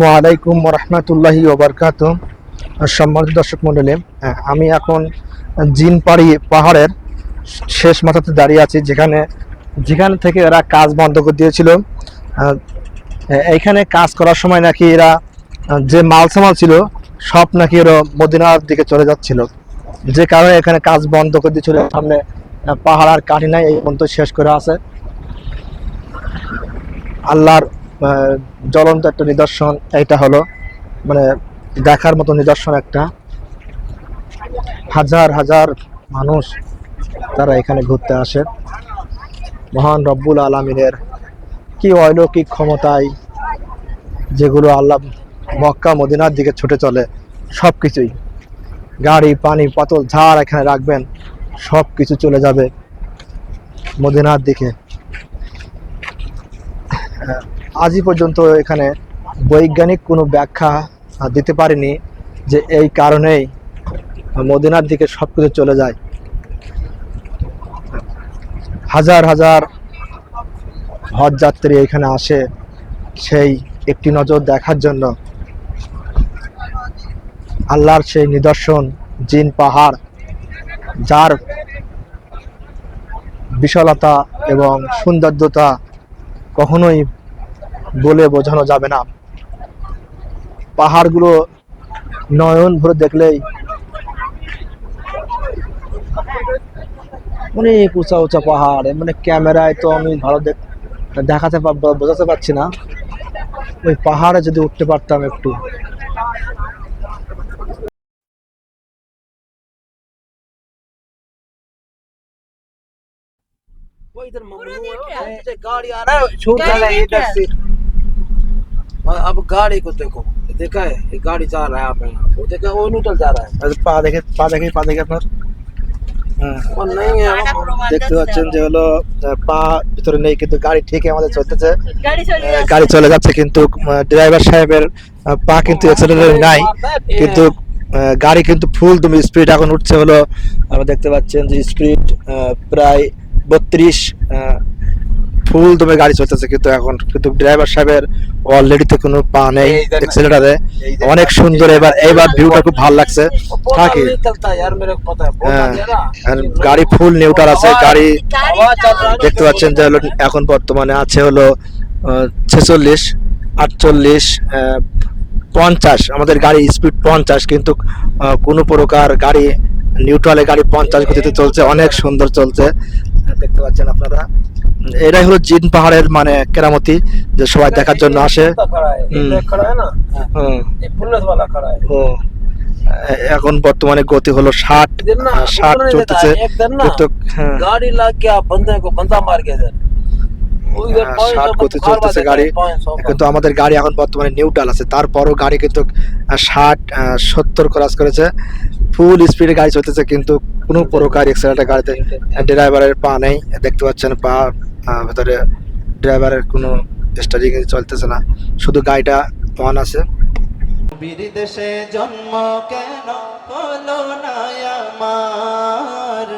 ওয়ালাইকুম রহমতুল্লাহি ওবরকাত সম্মানিত দর্শক মন্ডলী আমি এখন জিনপাড়ি পাহাড়ের শেষ মাথাতে দাঁড়িয়ে আছি, যেখানে যেখান থেকে এরা কাজ বন্ধ করে দিয়েছিল। এইখানে কাজ করার সময় নাকি এরা যে মাল সামাল ছিল, সব নাকি এরা মদিনার দিকে চলে যাচ্ছিল। যে কারণে এখানে কাজ বন্ধ করে দিয়েছিল। সামনে পাহাড় আর কাঠি নাই, এই পর্যন্ত শেষ করে আছে। আল্লাহর জ্বলন্ত একটা নিদর্শন এটা হলো মানে দেখার মতো নিদর্শন একটা। হাজার হাজার মানুষ তারা এখানে ঘুরতে আসে। মহান রব্বুল আলমিনের কি অলৌকিক ক্ষমতায় যেগুলো আল্লাহ মক্কা, মদিনার দিকে ছুটে চলে সব কিছুই গাড়ি, পানি পাতল ঝাড় এখানে রাখবেন সব কিছু চলে যাবে মদিনার দিকে। আজই পর্যন্ত এখানে বৈজ্ঞানিক কোনো ব্যাখ্যা দিতে পারেনি যে এই কারণেই মদিনার দিকে সব কিছু চলে যায়। হাজার হাজার হজ যাত্রী এখানে আসে সেই একটি নজর দেখার জন্য। আল্লাহর সেই নিদর্শন, জিন, পাহাড়, যার বিশালতা এবং সৌন্দর্যতা কখনোই বলে বোঝানো যাবে না পাহাড়গুলো নয়ন ভরে দেখলেই অনেক উঁচা উঁচা পাহাড় মানে ক্যামেরায় তো আমি ভালো দেখ দেখাতে পার- ব- বোঝাতে পারছি না ওই পাহাড়ে যদি উঠতে পারতাম একটু वो इधर पूरा ममनू देख है क्या? वो पीछे गाड़ी आ रहा है छूट गाड़ी रहा है देख इधर क्या? से और अब गाड़ी को देखो ये देखा है ये गाड़ी जा रहा है आप यहाँ वो देखा वो न्यूट्रल जा रहा है আর পা দেখে পা দেখে পা দেখে আপনার হ্যাঁ वो नहीं है পাটা वो- পুরো দেখতে বাঁধা পাচ্ছেন ছিল। যে হলো আহ, পা ভিতরে নেই কিন্তু গাড়ি ঠিকই আমাদের চলতেছে গাড়ি চলে আহ, যাচ্ছে গাড়ি চলে যাচ্ছে কিন্তু ড্রাইভার সাহেবের আহ, পা কিন্তু অ্যাক্সিডেন্ট নাই কিন্তু আহ, গাড়ি কিন্তু ফুল তুমি স্পিড এখন উঠছে হলো আমরা দেখতে পাচ্ছেন যে স্পিড প্রায় বত্রিশ ফুল দমে গাড়ি চলতেছে কিন্তু এখন কিন্তু ড্রাইভার সাহেবের অলরেডি তো কোনো পা নেই এক্সেলেটারে অনেক সুন্দর এবার এবার ভিউটা খুব ভালো লাগছে। থাকি। হ্যাঁ, গাড়ি ফুল নিউটার আছে গাড়ি দেখতে পাচ্ছেন যে হলো এখন বর্তমানে আছে হলো ছেচল্লিশ আটচল্লিশ পঞ্চাশ। আমাদের গাড়ি স্পিড পঞ্চাশ কিন্তু কোনো প্রকার গাড়ি নিউট্রালে গাড়ি পঞ্চাশ গতিতে চলছে অনেক সুন্দর চলছে। দেখতে পাচ্ছেন আপনারা। এটাই হলো জিন পাহাড়ের মানে কেরামতি যে সবাই দেখার জন্য আসে। এখন বর্তমানে গতি হলো ষাট ষাট চলতেছে। হ্যাঁ। গাড়ি হ্যাঁ, ষাট গতি চলতেছে গাড়ি। কিন্তু আমাদের গাড়ি এখন বর্তমানে নিউট্রাল আছে। তারপরও গাড়ি কিন্তু ষাট সত্তর ক্রস করেছে। ফুল স্পিডে গাড়ি চলতেছে, কিন্তু কোনো প্রকার এক্সেলেটার গাড়িতে ড্রাইভারের পা নেই। দেখতে পাচ্ছেন পা ভেতরে ড্রাইভারের কোনো স্টারিং চলতেছে না। শুধু গাড়িটা অন আছে। নবীর দেশে জন্ম কেন হলো না আমার?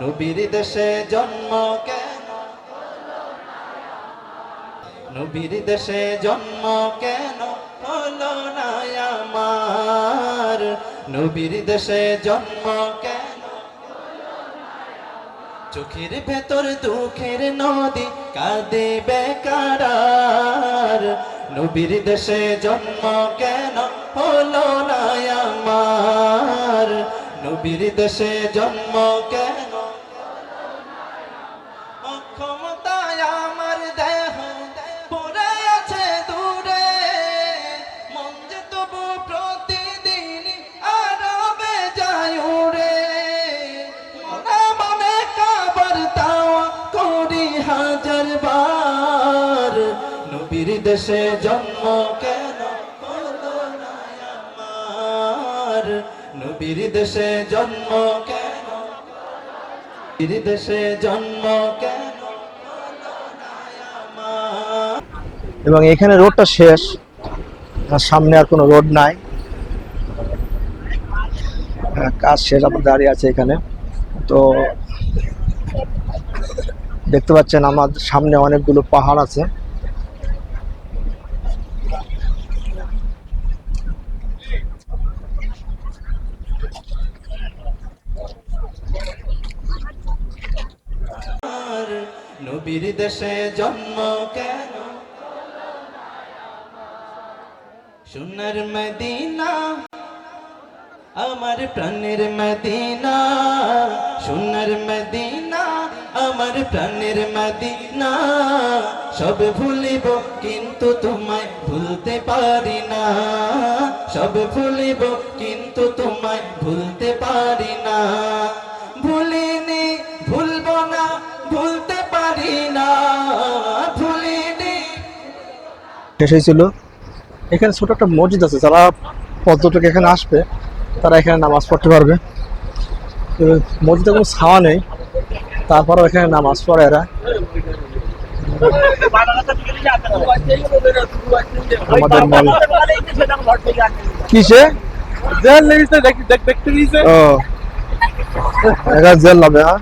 নবীর দেশে জন্ম কেন নবীর দেশে জন্ম কেন হলো না আমার? নবীর দেশে জন্ম কেন? চোখের ভেতর দুঃখের নদী কাঁদে বেকার নবীর দেশে জন্ম কেন হলো না আমার? নবীর দেশে জন্ম কেন দেশে জন্ম কেন আমার? নবীর দেশে জন্ম কেন দেশে জন্ম কেন এবং এখানে রোডটা শেষ। সামনে আর কোনো রোড নাই। কাজ শেষ আপনার দাঁড়িয়ে আছে এখানে। তো দেখতে পাচ্ছেন, আমার সামনে অনেকগুলো পাহাড় আছে। নবীর দেশে জন্ম কেন? সোনার মদিনা, আমার প্রাণের মদিনা। সোনার মদিনা, আমার প্রাণের মদিনা। সব ভুলিব কিন্তু তোমায় ভুলতে পারি না। সব ভুলিব কিন্তু তোমায় ভুলতে পারি না। শেষ হয়েছিল। এখানে ছোট একটা মসজিদ আছে যারা পর্যটক এখানে আসবে তারা এখানে নামাজ পড়তে পারবে। মসজিদে কোনো ছাওয়া নেই তারপরেও এখানে নামাজ পড়ে এরা। আমাদের মল কিসে? ও। এখানে জেল হবে হ্যাঁ?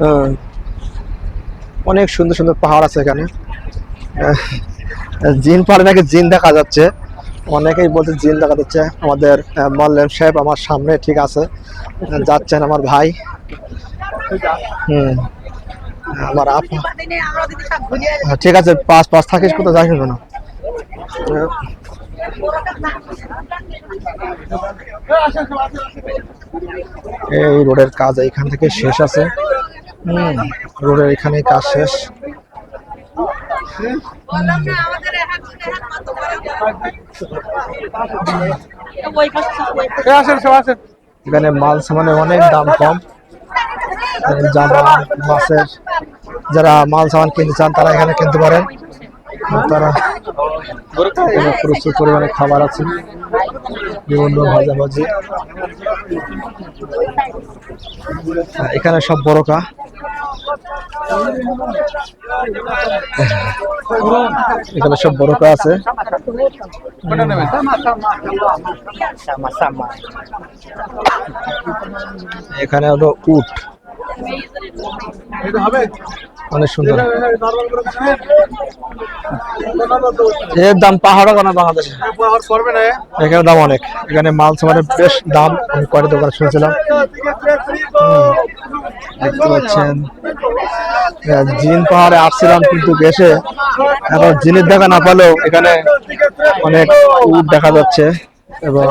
হ্যাঁ। অনেক সুন্দর সুন্দর পাহাড় আছে এখানে। জিন নাকি জিন দেখা যাচ্ছে। অনেকেই বলছে জিন দেখা যাচ্ছে। আমাদের মোল্লেম সাহেব আমার সামনে, ঠিক আছে। যাচ্ছেন আমার ভাই। হুম। আমার আপা ঠিক আছে পাঁচ পাঁচ থাকিস কোথাও যাই না। এই রোডের কাজ এইখান থেকে শেষ আছে। হুম, রোডের এখানে কাজ শেষ। এখানে মাল সামানে অনেক দাম কম। জামা মাছের যারা মাল সামান কিনতে চান তারা এখানে কিনতে পারেন। তারা প্রচুর পরিমাণে খাবার আছে। বিভিন্ন ভাজা ভাজি এখানে সব বড়কা। এখানে সব বড়কা আছে। এখানে হলো উট। অনেক সুন্দর। এর দাম পাহাড়ও কেনা বাংলাদেশে? এখানে দাম অনেক। এখানে মাল সামানের বেশ দাম। আমি কয়টা দোকানে শুনেছিলাম। দেখতে পাচ্ছেন। জিন পাহাড়ে আসছিলাম কিন্তু এসে এখন জিনের দেখা না পেলেও এখানে অনেক উট দেখা যাচ্ছে এবং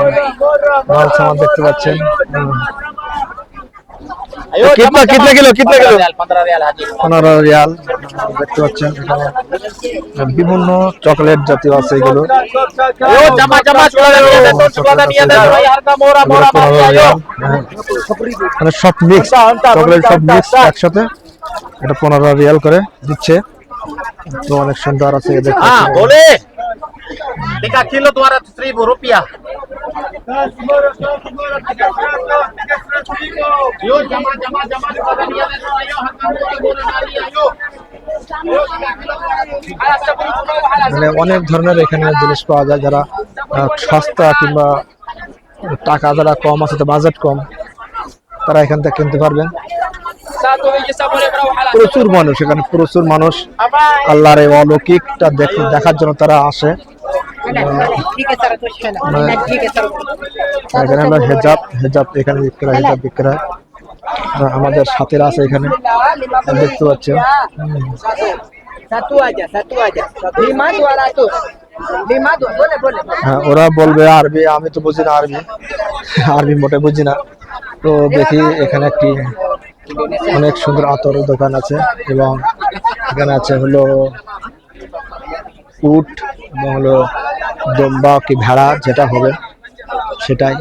মাল সামান দেখতে পাচ্ছেন। কিতনা কিতনা কিলো কিতনা কিলো পনেরো রিয়াল দেখতে পাচ্ছেন বিভিন্ন চকলেট জাতীয় আছে এগুলো। মানে সব মিক্স চকলেট সব মিক্স একসাথে। এটা পনেরো রিয়াল করে দিচ্ছে। তো অনেক সুন্দর আছে মানে অনেক ধরনের এখানে জিনিস পাওয়া যায় যারা সস্তা কিংবা টাকা যারা কম আছে তো বাজেট কম তারা এখান থেকে কিনতে পারবেন। প্রচুর মানুষ এখানে প্রচুর মানুষ। আল্লাহর এই অলৌকিকটা দেখ- দেখার জন্য তারা আসে। এখানে হলো হেজাব হেজাব এখানে বিক্রয় হেজাব বিক্রয়। আমাদের সাথীরা আছে এখানে। দেখতে boleh. হ্যাঁ ওরা বলবে আরবি আমি তো বুঝি না আরবি। আরবি মোটে বুঝি না। তো দেখি এখানে একটি অনেক সুন্দর আতরের দোকান আছে এবং এখানে আছে হলো উট এবং হলো দম্বা কি ভেড়া যেটা হবে সেটাই।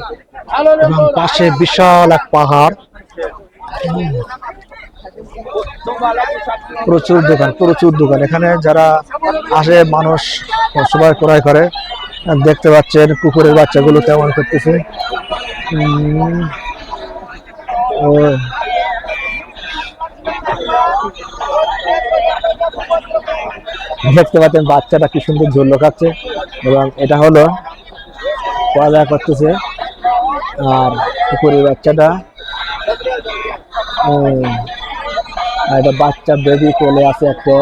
এবং পাশে বিশাল এক পাহাড়। প্রচুর দোকান প্রচুর দোকান। এখানে যারা আসে মানুষ সবাই ক্রয় করে। দেখতে পাচ্ছেন কুকুরের বাচ্চাগুলো তেমন করতেছে। দেখতে পাচ্ছেন বাচ্চাটা কি সুন্দর ঝোল খাচ্ছে এবং এটা হলো পড়ালেখা করতেছে আর কুকুরের বাচ্চাটা আর এটা বাচ্চা বেবি কোলে আছে একটা।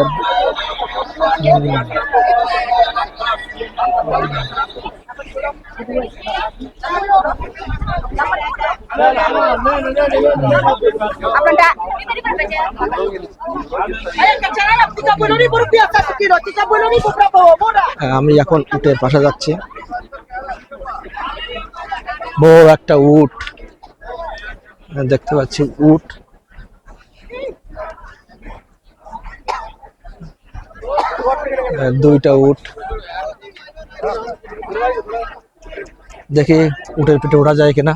হ্যাঁ, আমি এখন উটের পাশে যাচ্ছি। বড় একটা উট। হ্যাঁ, দেখতে পাচ্ছি উট। হ্যাঁ, দুইটা উট। দেখি উটের পিঠে ওঠা যায় কিনা।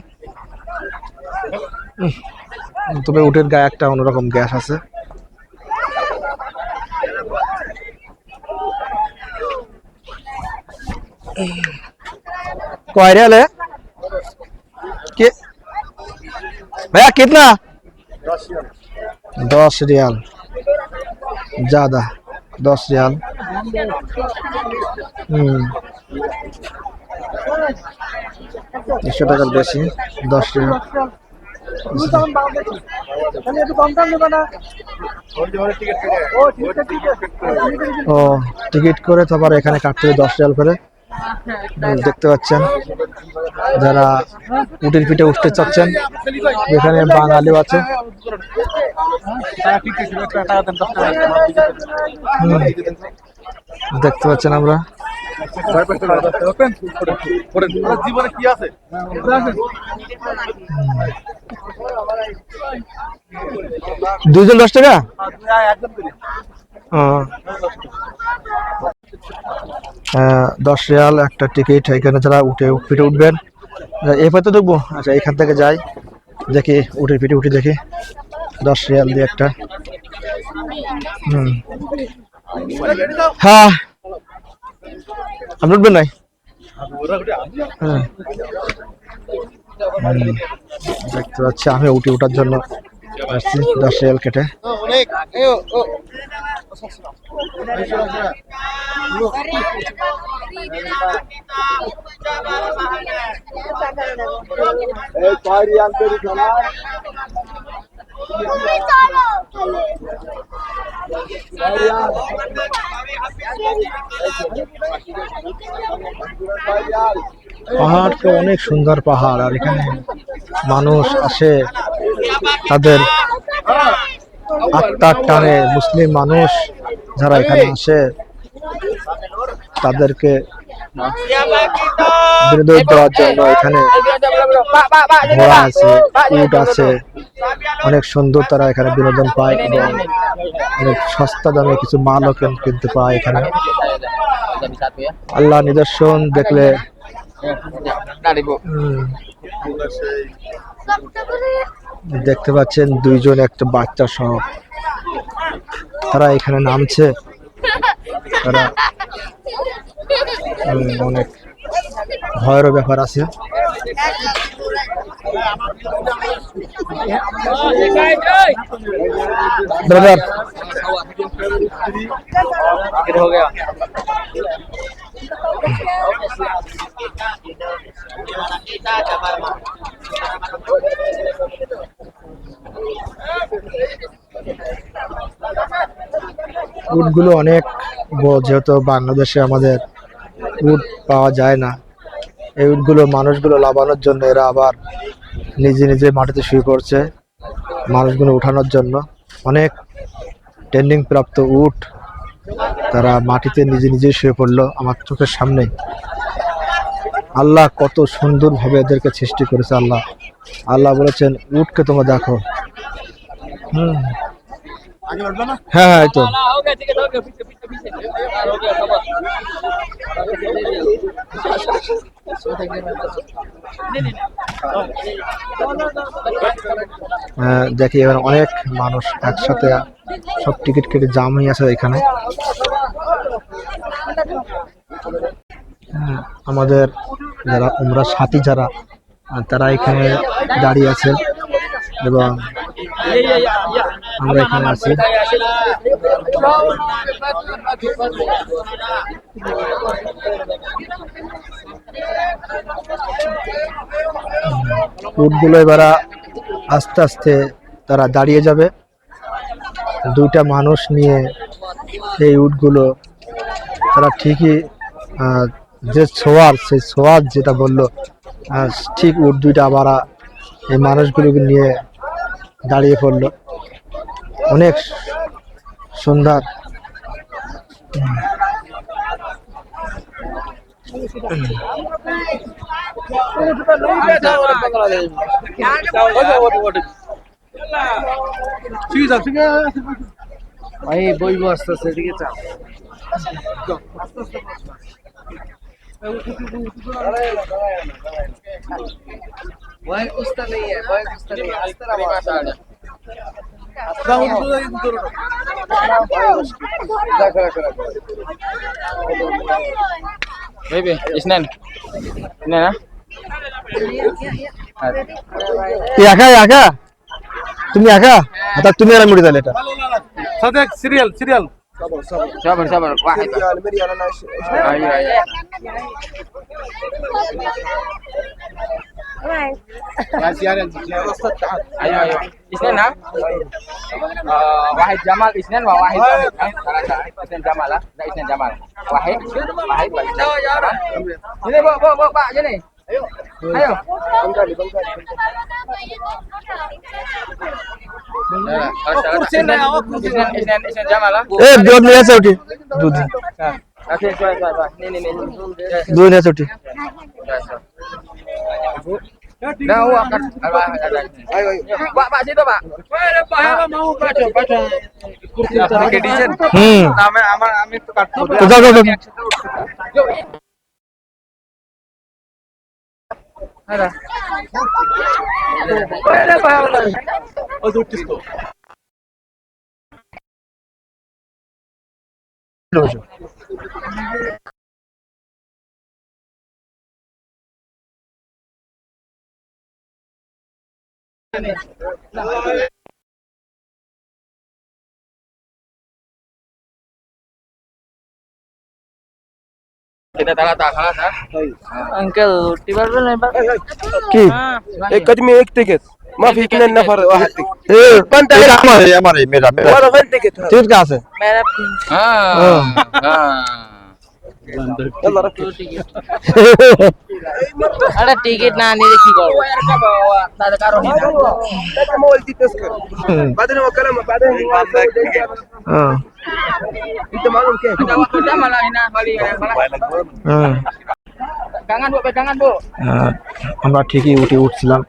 তবে উটের গায়ে একটা অন্যরকম গ্যাস আছে कौन रियल है कि भैया कितना दस रियाल ज्यादा दस रियाल हम्म একশো টাকার বেশি দশ রিয়াল ও টিকিট করে তারপর এখানে কাটতে দশ রিয়াল করে। দেখতে পাচ্ছেন যারা উটের পিঠে উঠতে চাচ্ছেন এখানে বাঙালিও আছে। হুম, দেখতে পাচ্ছেন আমরা। জীবনে কি আছে দুইজন দশ টাকা দশ রিয়াল একটা টিকিট এখানে যারা উঠে পিঠে উঠবেন এই তো দেখব আচ্ছা এখান থেকে যাই, দেখি, উঠে পিঠে উঠে দেখি। দশ রিয়াল দিয়ে একটা। হুম। হ্যাঁ আপনি উঠবেন নাই? হ্যাঁ। দেখতে পাচ্ছি আমি উঠে ওঠার জন্য। আসছি দশ রিয়াল কেটে। পাহাড়টা অনেক সুন্দর পাহাড়, আর এখানে মানুষ আসে, তাদের আত্মার টানে মুসলিম মানুষ যারা এখানে আসে, তাদেরকে বিনোদন দেওয়ার জন্য এখানে আছে, উট আছে অনেক সুন্দর তারা এখানে বিনোদন পায় এবং অনেক সস্তা দামে কিছু মালও কিন- কিনতে পায় এখানে। আল্লাহ নিদর্শন দেখলে দেখতে পাচ্ছেন দুইজন একটা বাচ্চা সহ। তারা এখানে নামছে। তারা অনেক ভয়েরও ব্যাপার আছে। ব্রাদার। উটগুলো অনেক যেহেতু বাংলাদেশে আমাদের উট পাওয়া যায় না। এই উটগুলো মানুষগুলো লাভানোর জন্য এরা আবার নিজে নিজে মাটিতে শুয়ে পড়ছে মানুষগুলো উঠানোর জন্য। অনেক ট্রেন্ডিং প্রাপ্ত উট তারা মাটিতে নিজে নিজে শুয়ে পড়ল আমার চোখের সামনে। আল্লাহ কত সুন্দরভাবে এদেরকে সৃষ্টি করেছে আল্লাহ। আল্লাহ বলেছেন, উটকে তোমরা দেখো। হুম। হ্যাঁ হ্যাঁ তো। দেখি এবার অনেক মানুষ একসাথে সব টিকিট কেটে জাম হয়ে আছে এখানে। হ্যাঁ, আমাদের যারা উমরা সাথী যারা তারা এখানে দাঁড়িয়ে আছে। এবং আমরা এখানে আছি। উটগুলো এবার আস্তে আস্তে তারা দাঁড়িয়ে যাবে। দুইটা মানুষ নিয়ে এই উটগুলো তারা ঠিকই যে ছোয়ার সেই ছোয়ার যেটা বলল ঠিক উট দুইটা আবার এই মানুষগুলোকে নিয়ে দাঁড়িয়ে পড়ল। অনেক সুন্দর। ভাই বইব আস্তে আস্তে এদিকে চাও ভয় কুস্তা নেই ভয় কুস্তা নেই আস্তে Baby, Isnan. Isnan ha? একা একা তুমি একা আচ্ছা, তুমি আর আমি উঠে তাহলে এটা serial serial sabar sabar. Sabar sabar. Sabar nah, nah, nah, ayo ayo. Ayo ayo. Isnin ha? Eh, wahid jamal isnin wahid jamal. Isnin jamal ha? Isnin jamal. Wahid? Wahid ini bu bu bu pak ini Ayo. Bengali, Bengali. ए दोन लिहायचं होती दूध दूध लिहायचं होती Nah, aku akan ayo ayo. Pak Pak situ Pak. Pak mau baca baca. Kursi application. Hmm. Nama amar kami tuh kartu. Tuh tuh tuh. যাও। বসো। अंकल रोटी बरोबर नाही बघ एकच मी एक तिकीट माफी किती नफर पण त्याला मेरा मेरा मेरा तिकीट का असं मेरा हां हां টিকিট না আমরা ঠিকই উঠে উঠছিলাম।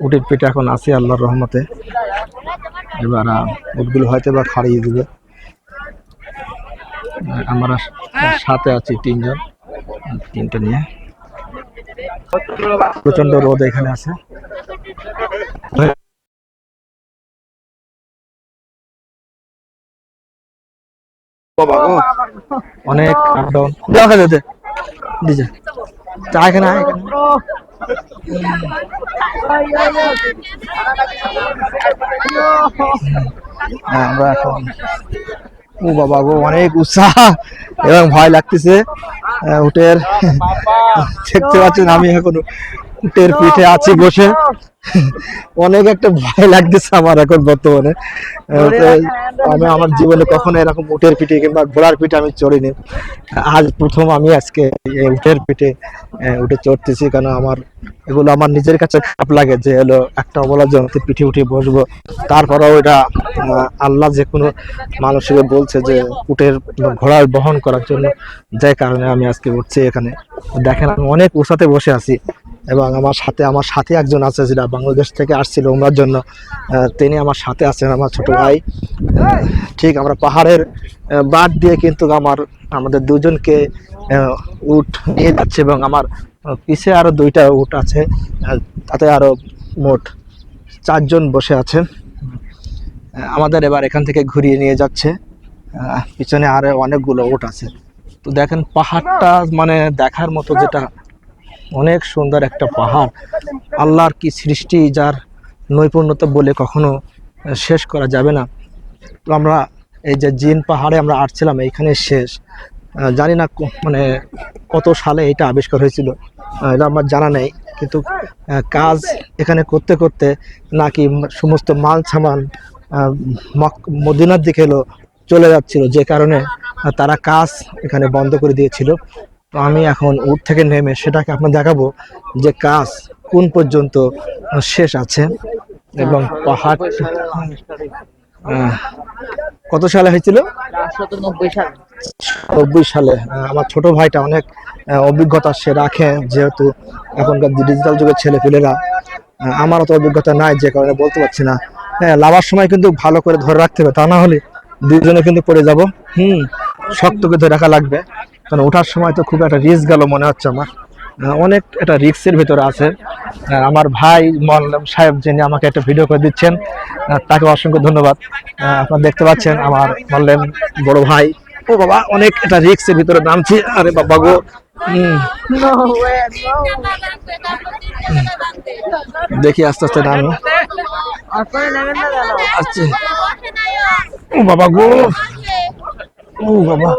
উঠে পেটে এখন আছি আল্লাহর রহমতে। এবার উঠগুলো হয়তো বা খাড়িয়ে দিবে। আমরা সাথে আছি তিনজন তিনটে নিয়ে। প্রচণ্ড রোদ এখানে আছে। অনেক আপ ডাউন দেখা যেতে দিছে চা এখানে হ্যাঁ, আমরা এখন ও বাবা গো অনেক উৎসাহ এবং ভয় লাগতেছে। উটের দেখতে পাচ্ছেন আমি এখন। উটের পিঠে আছি বসে। অনেক একটা ভয় লাগতেছে আমার এখন বর্তমানে। আমি আমার জীবনে কখনো এরকম উটের পিঠে কিংবা ঘোড়ার পিঠে আমি চড়িনি। আজ প্রথম আমি আজকে উটের পিঠে উঠে চড়তেছি কারণ আমার এগুলো আমার নিজের কাছে খারাপ লাগে যে হলো একটা অবলা জন্তুর পিঠে উঠে বসবো। তারপরেও এটা আল্লাহ যে কোনো মানুষকে বলছে যে উটের ঘোড়ার বহন করার জন্য যে কারণে আমি আজকে উঠছি এখানে। দেখেন আমি অনেক উঁচাতে বসে আছি। এবং আমার সাথে আমার সাথে একজন আছে যেটা বাংলাদেশ থেকে আসছিল ওমরার জন্য তিনি আমার সাথে আছেন আমার ছোট ভাই। ঠিক আমরা পাহাড়ের বাদ দিয়ে কিন্তু আমার আমাদের দুজনকে উট নিয়ে যাচ্ছে এবং আমার পিছে আরও দুইটা উট আছে তাতে আরও মোট চারজন বসে আহ, আমাদের এবার এখান থেকে ঘুরিয়ে নিয়ে যাচ্ছে। পিছনে আরও অনেকগুলো উট আছে। তো দেখেন পাহাড়টা মানে দেখার মতো যেটা অনেক সুন্দর একটা পাহাড়। আল্লাহর কি সৃষ্টি, যার নৈপুণ্যতা বলে কখনো শেষ করা যাবে না। তো আমরা এই যে জিন পাহাড়ে আমরা আসছিলাম, এইখানে শেষ। জানি না মানে কত সালে এটা আবিষ্কার হয়েছিল। এটা আমার জানা নেই। কিন্তু কাজ এখানে করতে করতে নাকি সমস্ত মাল সামান মদিনার দিকে এলো, চলে যাচ্ছিল। যে কারণে তারা কাজ এখানে বন্ধ করে দিয়েছিল। তো আমি এখন উঠ থেকে নেমে সেটাকে আপনার দেখাবো যে কাজ কোন পর্যন্ত শেষ আছে এবং পাহাড় কত সালে হয়েছিল? নব্বই সালে। আমার ছোট ভাইটা অনেক অভিজ্ঞতা সে রাখে যেহেতু এখনকার ডিজিটাল যুগের ছেলেপেলেরা আমার অত অভিজ্ঞতা নাই যে কারণে বলতে পারছি না। হ্যাঁ লাভার সময় কিন্তু ভালো করে ধরে রাখতে হবে, তা না হলে দুজনে কিন্তু পড়ে যাব। হুম শক্ত করে ধরে রাখা লাগবে। কারণ ওঠার সময় তো খুব একটা রিস্ক গেল মনে হচ্ছে আমার। অনেক একটা রিস্কের ভিতরে আছে। আমার ভাই মল্লাম সাহেব যিনি আমাকে একটা ভিডিও করে দিচ্ছেন তাকে অসংখ্য ধন্যবাদ। আপনারা দেখতে পাচ্ছেন আমার মল্লেম বড় ভাই। ও বাবা অনেক একটা রিক্সের ভিতরে নামছি। আরে বাবা গো দেখি আস্তে আস্তে নামি। আচ্ছা। ও বাবা গো। ও বাবা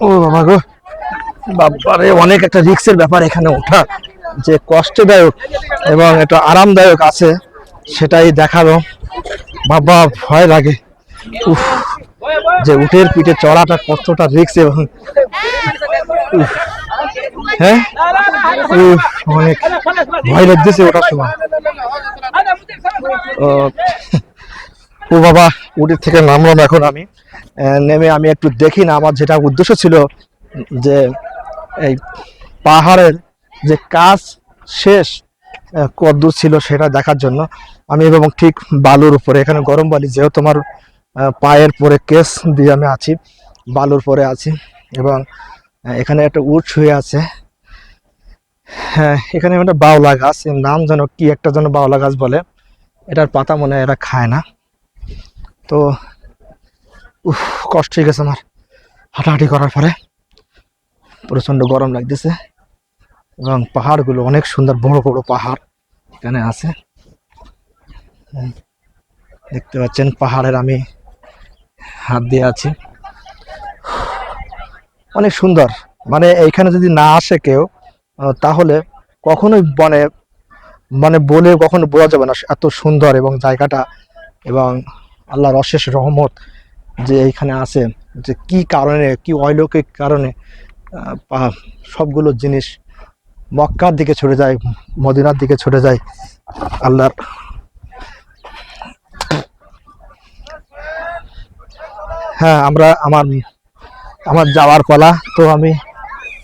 ও বাবা গো বাবারে অনেক একটা রিক্সের ব্যাপার এখানে ওঠা যে কষ্টদায়ক এবং একটা আরামদায়ক আছে সেটাই দেখাল বাবা ভয় লাগে উফ যে উটের পিঠে চড়াটা কতটা রিক্স এবং হ্যাঁ অনেক ভয় লাগতেছে ওটার সময় ও, বাবা উটের থেকে নামলাম এখন আমি। নেমে আমি একটু দেখি না আমার যেটা উদ্দেশ্য ছিল যে এই পাহাড়ের যে কাজ শেষ কদ্দূর ছিল সেটা দেখার জন্য আমি এবং ঠিক বালুর উপরে এখানে গরম বালি যেহেতু আহ, পায়ের পরে কেস দিয়ে আমি আছি বালুর পরে আছি এবং এখানে একটা উট শুয়ে আছে। হ্যাঁ এখানে একটা বাউলা গাছ নাম যেন কি একটা যেন বাউলা গাছ বলে এটার পাতা মনে হয় এরা খায় না। তো, উফ, কষ্ট হয়ে গেছে আমার হাঁটাহাঁটি করার পরে। প্রচণ্ড গরম লাগতেছে এবং পাহাড়গুলো অনেক সুন্দর বড় বড় পাহাড় এখানে আছে। দেখতে পাচ্ছেন পাহাড়ের আমি হাত দিয়ে আছি। অনেক সুন্দর মানে এইখানে যদি না আসে কেউ তাহলে কখনোই মানে মানে বলে কখনো বোঝা যাবে না এত সুন্দর এবং জায়গাটা এবং আল্লাহর অশেষ রহমত যে এইখানে আছে, যে কি কারণে, কি অলৌকিক কারণে সবগুলো জিনিস মক্কার দিকে ছড়ে যায়, মদিনার দিকে ছড়ে যায়, আল্লাহর হ্যাঁ আমরা আমার আমার যাওয়ার পালা তো আমি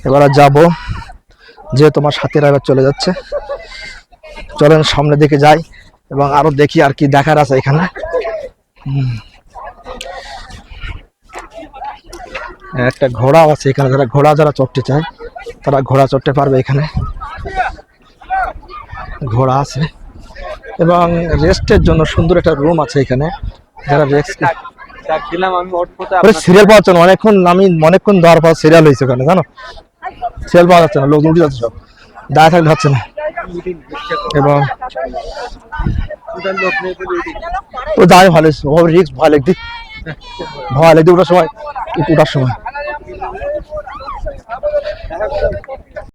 এবার যাব, যে তোমার সাথীরা এবার চলে যাচ্ছে চলেন সামনের দিকে যাই এবং আরও দেখি আর কি দেখার আছে এখানে। একটা ঘোড়াও আছে এখানে যারা ঘোড়া যারা চড়তে চায় তারা ঘোড়া চড়তে পারবে এখানে। ঘোড়া আছে। এবং রেস্টের জন্য সুন্দর একটা রুম আছে এখানে যারা রেস্ট সিরিয়াল পাওয়া যাচ্ছে না অনেকক্ষণ আমি অনেকক্ষণ দেওয়ার পর সিরিয়াল হয়েছে ওখানে জানো? সিরিয়াল পাওয়া যাচ্ছে না লোক উঠে যাচ্ছে সব। দায় থাকলে হচ্ছে না। এবং ও দায় ভালো ও রিক্স ভয় লাগদি ভয় লাগদি ওটার সময় ওটার সময়।